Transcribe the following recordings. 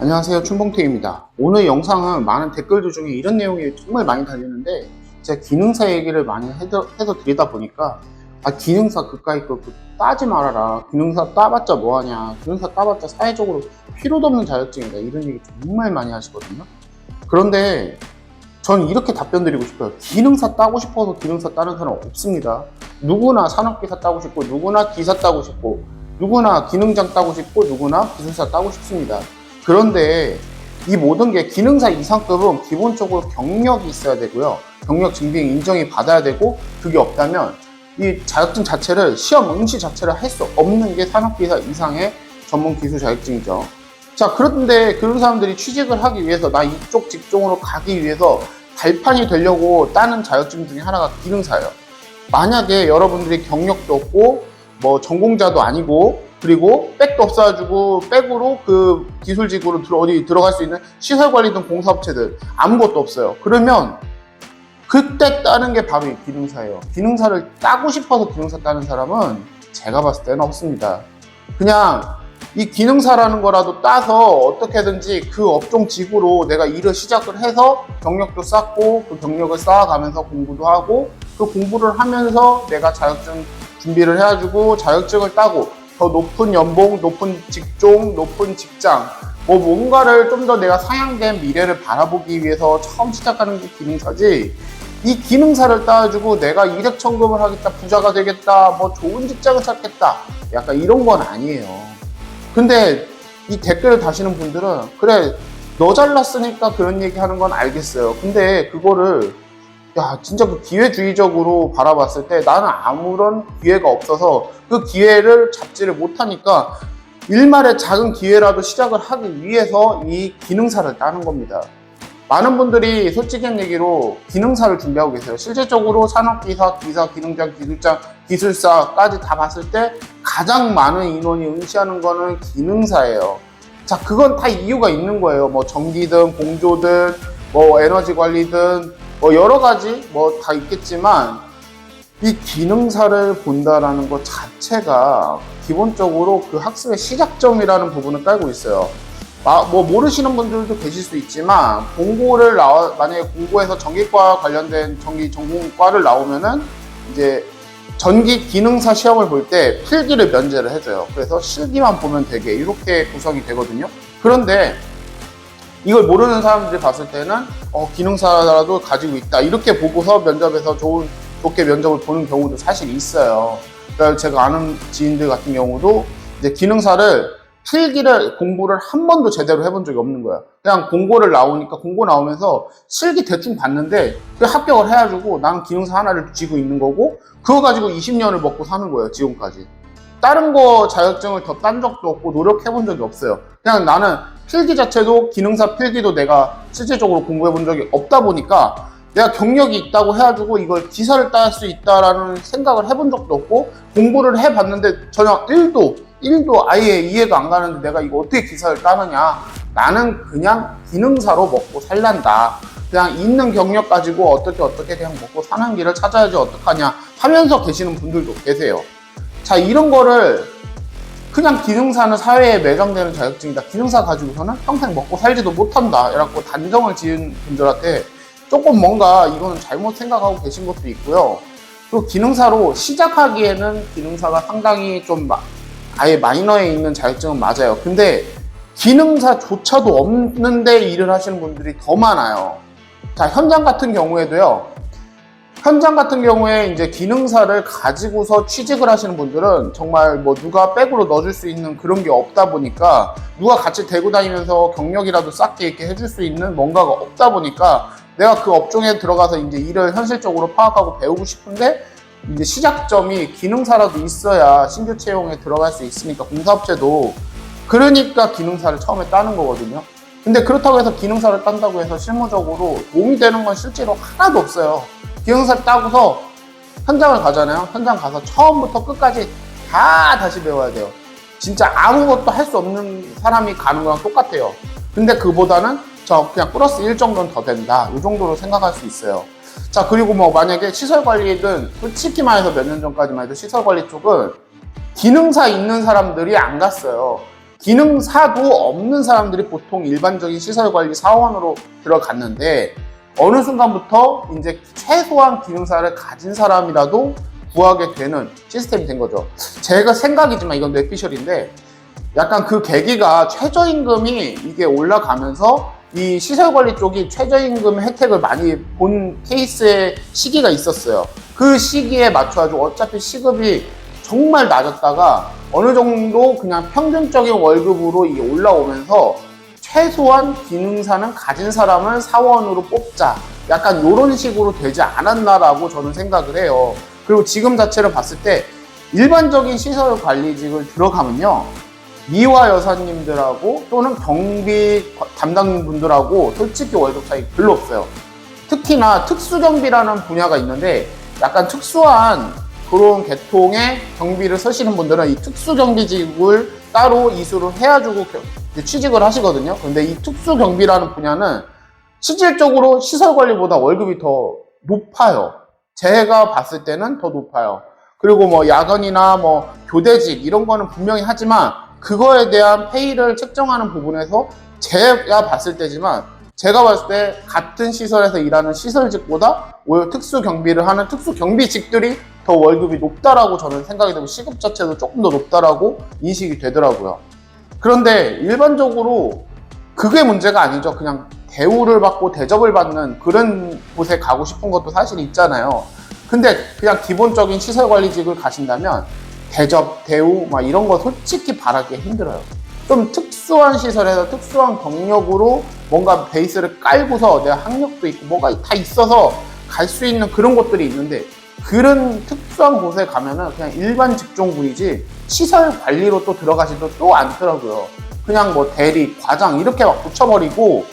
안녕하세요. 춘봉태입니다. 오늘 영상은 많은 댓글들 중에 이런 내용이 정말 많이 달리는데 제가 기능사 얘기를 많이 해서, 해서 드리다 보니까 아 기능사 그까이 거그 따지 말아라. 기능사 따봤자 뭐하냐. 기능사 따봤자 사회적으로 필요도 없는 자격증이다. 이런 얘기 정말 많이 하시거든요. 그런데 전 이렇게 답변 드리고 싶어요. 기능사 따고 싶어서 기능사 따는 사람 없습니다. 누구나 산업기사 따고 싶고 누구나 기사 따고 싶고 누구나 기능장 따고 싶고 누구나 기술사 따고 싶습니다 그런데 이 모든 게 기능사 이상급은 기본적으로 경력이 있어야 되고요. 경력 증빙 인정이 받아야 되고 그게 없다면 이 자격증 자체를 시험 응시 자체를 할 수 없는 게 산업기사 이상의 전문 기술 자격증이죠. 자 그런데 그런 사람들이 취직을 하기 위해서 나 이쪽 직종으로 가기 위해서 발판이 되려고 따는 자격증 중에 하나가 기능사예요. 만약에 여러분들이 경력도 없고 뭐 전공자도 아니고 그리고 백도 없어가지고 백으로 그 기술직으로 들어, 어디 들어갈 수 있는 시설 관리 등 공사업체들 아무것도 없어요. 그러면 그때 따는 게 바로 이 기능사예요. 기능사를 따고 싶어서 기능사 따는 사람은 제가 봤을 때는 없습니다. 그냥 이 기능사라는 거라도 따서 어떻게든지 그 업종 직으로 내가 일을 시작을 해서 경력도 쌓고 그 경력을 쌓아가면서 공부도 하고 그 공부를 하면서 내가 자격증 준비를 해가지고 자격증을 따고 더 높은 연봉, 높은 직종, 높은 직장. 뭐 뭔가를 좀 더 내가 상향된 미래를 바라보기 위해서 처음 시작하는 게 기능사지. 이 기능사를 따가지고 내가 이력 천금을 하겠다, 부자가 되겠다, 뭐 좋은 직장을 찾겠다. 약간 이런 건 아니에요. 근데 이 댓글을 다시는 분들은 그래 너 잘났으니까 그런 얘기 하는 건 알겠어요. 근데 그거를 야 진짜 그 기회주의적으로 바라봤을 때 나는 아무런 기회가 없어서 그 기회를 잡지를 못하니까 일말의 작은 기회라도 시작을 하기 위해서 이 기능사를 따는 겁니다. 많은 분들이 솔직한 얘기로 기능사를 준비하고 계세요. 실제적으로 산업기사, 기사, 기능장, 기술장, 기술사까지 다 봤을 때 가장 많은 인원이 응시하는 거는 기능사예요. 자, 그건 다 이유가 있는 거예요. 뭐 전기든 공조든 뭐 에너지 관리든 뭐 여러 가지 뭐 다 있겠지만 이 기능사를 본다라는 것 자체가 기본적으로 그 학습의 시작점이라는 부분을 깔고 있어요. 아, 뭐 모르시는 분들도 계실 수 있지만 공고를 나와 만약에 공고에서 전기과 관련된 전기 전공과를 나오면은 이제 전기 기능사 시험을 볼 때 필기를 면제를 해줘요. 그래서 실기만 보면 되게 이렇게 구성이 되거든요. 그런데 이걸 모르는 사람들이 봤을 때는 어, 기능사라도 가지고 있다 이렇게 보고서 면접에서 좋은 좋게 면접을 보는 경우도 사실 있어요. 그러니까 제가 아는 지인들 같은 경우도 이제 기능사를 필기를 공부를 한 번도 제대로 해본 적이 없는 거야. 그냥 공고를 나오니까 공고 나오면서 실기 대충 봤는데 그 합격을 해가지고 나는 기능사 하나를 쥐고 있는 거고 그거 가지고 20년을 먹고 사는 거예요 지금까지. 다른 거 자격증을 더 딴 적도 없고 노력해 본 적이 없어요. 그냥 나는 필기 자체도 기능사 필기도 내가 실질적으로 공부해 본 적이 없다 보니까 내가 경력이 있다고 해가지고 이걸 기사를 딸수 있다라는 생각을 해본 적도 없고 공부를 해봤는데 전혀 1도 1도 아예 이해가 안 가는데 내가 이거 어떻게 기사를 따느냐. 나는 그냥 기능사로 먹고 살란다. 그냥 있는 경력 가지고 어떻게 어떻게 그냥 먹고 사는 길을 찾아야지 어떡하냐 하면서 계시는 분들도 계세요. 자 이런 거를 그냥 기능사는 사회에 매장되는 자격증이다 기능사 가지고서는 평생 먹고 살지도 못한다 이라고 단정을 지은 분들한테 조금 뭔가 이거는 잘못 생각하고 계신 것도 있고요. 또 기능사로 시작하기에는 기능사가 상당히 좀 마- 아예 마이너에 있는 자격증은 맞아요. 근데 기능사조차도 없는데 일을 하시는 분들이 더 많아요. 자, 현장 같은 경우에도요. 현장 같은 경우에 이제 기능사를 가지고서 취직을 하시는 분들은 정말 뭐 누가 백으로 넣어줄 수 있는 그런 게 없다 보니까 누가 같이 대고 다니면서 경력이라도 쌓게 이렇게 해줄 수 있는 뭔가가 없다 보니까 내가 그 업종에 들어가서 이제 일을 현실적으로 파악하고 배우고 싶은데 이제 시작점이 기능사라도 있어야 신규 채용에 들어갈 수 있으니까 공사업체도 그러니까 기능사를 처음에 따는 거거든요. 근데 그렇다고 해서 기능사를 딴다고 해서 실무적으로 도움이 되는 건 실제로 하나도 없어요. 기능사를 따고서 현장을 가잖아요. 현장 가서 처음부터 끝까지 다 다시 배워야 돼요. 진짜 아무것도 할 수 없는 사람이 가는 거랑 똑같아요. 근데 그보다는 저 그냥 플러스 1 정도는 더 된다. 이 정도로 생각할 수 있어요. 자, 그리고 뭐 만약에 시설 관리든 솔직히 말해서 몇 년 전까지만 해도 시설 관리 쪽은 기능사 있는 사람들이 안 갔어요. 기능사도 없는 사람들이 보통 일반적인 시설 관리 사원으로 들어갔는데 어느 순간부터 이제 최소한 기능사를 가진 사람이라도 구하게 되는 시스템이 된 거죠. 제가 생각이지만 이건 뇌피셜인데 약간 그 계기가 최저임금이 이게 올라가면서 이 시설관리 쪽이 최저임금 혜택을 많이 본 케이스의 시기가 있었어요. 그 시기에 맞춰가지고 어차피 시급이 정말 낮았다가 어느 정도 그냥 평균적인 월급으로 이게 올라오면서 최소한 기능사는 가진 사람을 사원으로 뽑자. 약간 이런 식으로 되지 않았나라고 저는 생각을 해요. 그리고 지금 자체를 봤을 때 일반적인 시설 관리직을 들어가면요. 미화 여사님들하고 또는 경비 담당 분들하고 솔직히 월급 차이 별로 없어요. 특히나 특수경비라는 분야가 있는데 약간 특수한 그런 계통의 경비를 쓰시는 분들은 이 특수경비직을 따로 이수를 해가지고 취직을 하시거든요. 근데 이 특수경비라는 분야는 실질적으로 시설 관리보다 월급이 더 높아요. 제가 봤을 때는 더 높아요. 그리고 뭐 야근이나 뭐 교대직 이런 거는 분명히 하지만 그거에 대한 페이를 측정하는 부분에서 제가 봤을 때지만 제가 봤을 때 같은 시설에서 일하는 시설직보다 오히려 특수 경비를 하는 특수 경비직들이 더 월급이 높다라고 저는 생각이 되고 시급 자체도 조금 더 높다라고 인식이 되더라고요. 그런데 일반적으로 그게 문제가 아니죠. 그냥 대우를 받고 대접을 받는 그런 곳에 가고 싶은 것도 사실 있잖아요. 근데 그냥 기본적인 시설 관리직을 가신다면 대접, 대우 막 이런 거 솔직히 바라기 힘들어요. 좀 특수한 시설에서 특수한 경력으로 뭔가 베이스를 깔고서 내가 학력도 있고 뭐가 다 있어서 갈 수 있는 그런 것들이 있는데 그런 특수한 곳에 가면은 그냥 일반 직종군이지 시설 관리로 또 들어가지도 또 않더라고요. 그냥 뭐 대리, 과장 이렇게 막 붙여버리고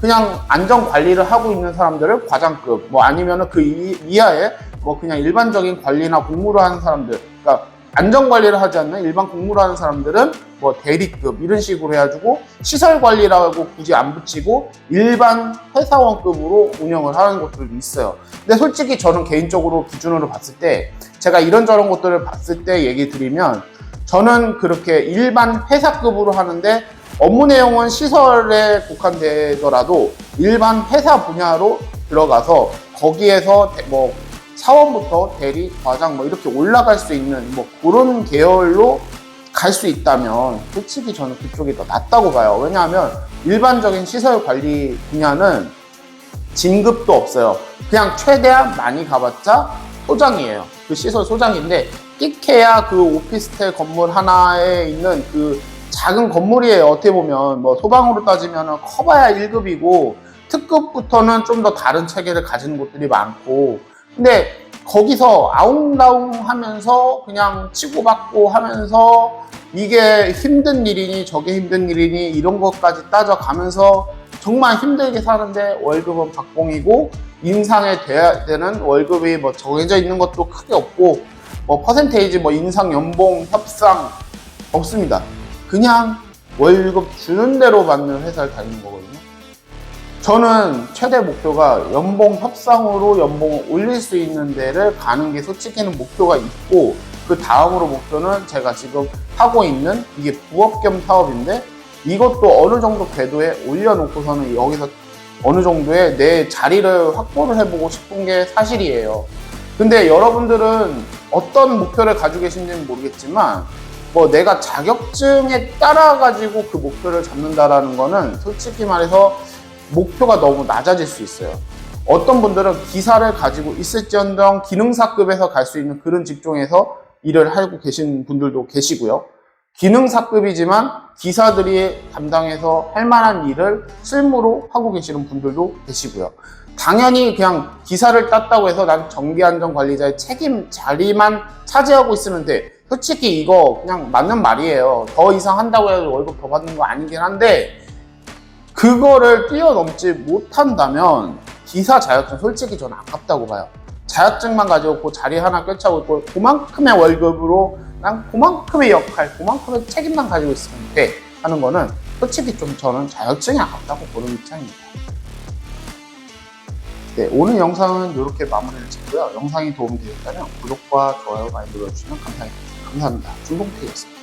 그냥 안전 관리를 하고 있는 사람들을 과장급 뭐 아니면은 그 이- 이하에 뭐 그냥 일반적인 관리나 공무를 하는 사람들 그러니까 안전 관리를 하지 않는 일반 공무를 하는 사람들은 뭐 대리급 이런 식으로 해가지고 시설 관리라고 굳이 안 붙이고 일반 회사원급으로 운영을 하는 곳들도 있어요. 근데 솔직히 저는 개인적으로 기준으로 봤을 때 제가 이런저런 것들을 봤을 때 얘기 드리면 저는 그렇게 일반 회사급으로 하는데 업무 내용은 시설에 국한되더라도 일반 회사 분야로 들어가서 거기에서 대- 뭐 사원부터 대리, 과장 뭐 이렇게 올라갈 수 있는 뭐 그런 계열로 갈 수 있다면 솔직히 저는 그쪽이 더 낫다고 봐요. 왜냐하면 일반적인 시설 관리 분야는 진급도 없어요. 그냥 최대한 많이 가봤자 소장이에요. 그 시설 소장인데 끽해야 그 오피스텔 건물 하나에 있는 그 작은 건물이에요. 어떻게 보면 뭐 소방으로 따지면 커봐야 1급이고 특급부터는 좀 더 다른 체계를 가지는 곳들이 많고 근데 거기서 아웅다웅 하면서 그냥 치고받고 하면서 이게 힘든 일이니 저게 힘든 일이니 이런 것까지 따져가면서 정말 힘들게 사는데 월급은 박봉이고 인상에 돼야 되는 월급이 뭐 정해져 있는 것도 크게 없고 뭐 퍼센테이지 뭐 인상 연봉 협상 없습니다. 그냥 월급 주는 대로 받는 회사를 다니는 거거든요. 저는 최대 목표가 연봉 협상으로 연봉을 올릴 수 있는 데를 가는 게 솔직히는 목표가 있고 그 다음으로 목표는 제가 지금 하고 있는 이게 부업 겸 사업인데 이것도 어느 정도 궤도에 올려놓고서는 여기서 어느 정도의 내 자리를 확보를 해보고 싶은 게 사실이에요. 근데 여러분들은 어떤 목표를 가지고 계신지는 모르겠지만 뭐 내가 자격증에 따라 가지고 그 목표를 잡는다라는 거는 솔직히 말해서 목표가 너무 낮아질 수 있어요. 어떤 분들은 기사를 가지고 있을지언정 기능사급에서 갈 수 있는 그런 직종에서 일을 하고 계신 분들도 계시고요. 기능사급이지만 기사들이 담당해서 할 만한 일을 실무로 하고 계시는 분들도 계시고요. 당연히 그냥 기사를 땄다고 해서 난 정기안전관리자의 책임 자리만 차지하고 있으는데 솔직히 이거 그냥 맞는 말이에요. 더 이상 한다고 해도 월급 더 받는 거 아니긴 한데 그거를 뛰어넘지 못한다면 기사 자격증 솔직히 저는 아깝다고 봐요. 자격증만 가지고 그 자리 하나 꿰차고 있고 그만큼의 월급으로 난 그만큼의 역할, 그만큼의 책임만 가지고 있으면 돼 하는 거는 솔직히 좀 저는 자격증이 아깝다고 보는 입장입니다. 네, 오늘 영상은 이렇게 마무리를 짓고요. 영상이 도움이 되셨다면 구독과 좋아요 많이 눌러주시면 감사하겠습니다. 감사합니다. 중동태였습니다.